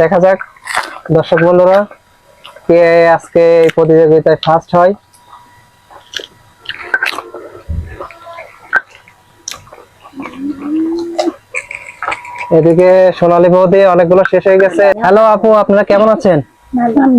দেখা যাক। দর্শক বন্ধুরা কে আজকে এই প্রতিযোগিতায় ফার্স্ট হয়? এদিকে সোনালী বৌদি অনেকগুলো শেষ হয়ে গেছে। হ্যালো আপু আপনারা কেমন আছেন?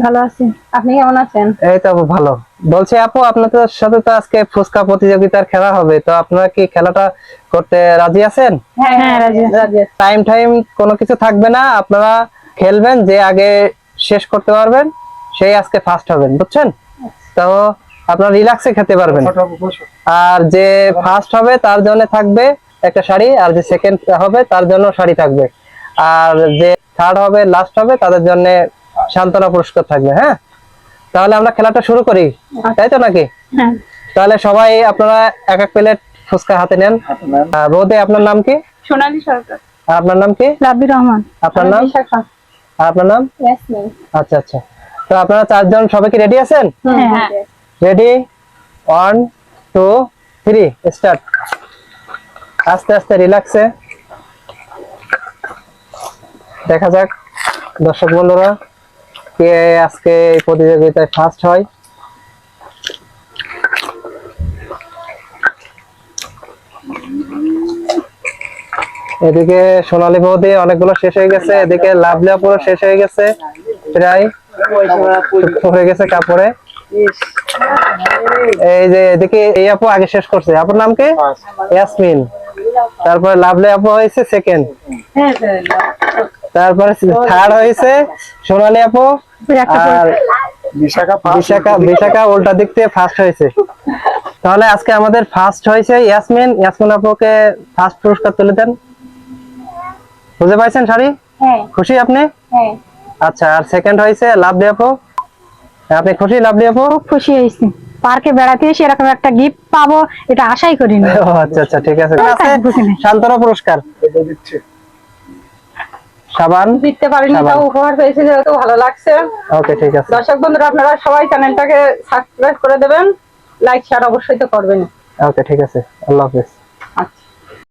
ভালো আছি। আপনি কেমন আছেন? এই তো আপু ভালো। বলছি আপু আপনাদের সাথে তো আজকে ফুচকা প্রতিযোগিতার খেলা হবে তো আপনারা কি খেলাটা করতে রাজি আছেন? হ্যাঁ হ্যাঁ রাজি টাইম টাইম কোনো কিছু থাকবে না? আপনারা খেলবেন যে আগে শেষ করতে পারবেন সেই আজকে ফার্স্ট হবেন বুঝছেন? তো আপনারা রিল্যাক্সে খেতে পারবেন। আর যে ফার্স্ট হবে তার জন্য থাকবে একটা শাড়ি আর যে সেকেন্ড হবে তার জন্য শাড়ি থাকবে। আর যে থার্ড হবে লাস্ট হবে তাদের জন্য সান্ত্বনা পুরস্কার থাকবে হ্যাঁ? তাহলে আমরা খেলাটা শুরু করি তাই তো নাকি? হ্যাঁ। তাহলে সবাই আপনারা এক এক প্লেট ফুচকা হাতে নেন। রোদে আপনার নাম কি? সোনালী সরকার। আপনার নাম কি? রাব্বি রহমান। আপনার নাম? আর আপনার নাম? ইয়াসমিন আচ্ছা আচ্ছা। তো আপনারা চারজন সবাই কি রেডি আছেন? হ্যাঁ ready one two three start আস্তে আস্তে রিল্যাক্সে দেখা যাক দর্শক বন্ধুরা কে আজকে এই প্রতিযোগিতায় ফার্স্ট হয়। এদিকে সোনালী বৌদি অনেকগুলো শেষ হয়ে গেছে এদিকে লাভলিয়া পুরো শেষ হয়ে গেছে প্রায় হয়ে গেছে কাপড়ে। এই যে এদিকে এই আপু আগে শেষ করছে আপুর নাম কি? ইয়াসমিন। তারপরে লাভলি আপু হয়েছে সেকেন্ড তারপরে থার্ড হয়েছে সোনালী আপু আর বিশাখা বিশাখা উল্টা দিক থেকে ফার্স্ট হয়েছে। তাহলে আজকে আমাদের ফার্স্ট হয়েছে ইয়াসমিন। ইয়াসমিন আপুকে ফার্স্ট পুরস্কার তুলে দেন। বুঝতে পারছেন শাড়ি? হ্যাঁ। খুশি আপনি? হ্যাঁ। আচ্ছা আর সেকেন্ড হয়েছে লাভলি আপু? আপনি খুশি লাভলি আপু? খুব খুশি হয়েছি। পার্কে বেড়াতে এসে এরকম একটা গিফট পাবো এটা আশাই করিনি ও আচ্ছা আচ্ছা ঠিক আছে। আছে বুঝি পুরস্কার। সাবান? পারিনি সাবান। তাও উপহার পেয়েছি যেহেতু ভালো লাগছে। ওকে ঠিক আছে। দর্শক বন্ধুরা আপনারা সবাই চ্যানেলটাকে সাবস্ক্রাইব করে দেবেন। লাইক শেয়ার অবশ্যই তো করবেন ওকে ঠিক আছে। আল্লাহ হাফেজ। আচ্ছা।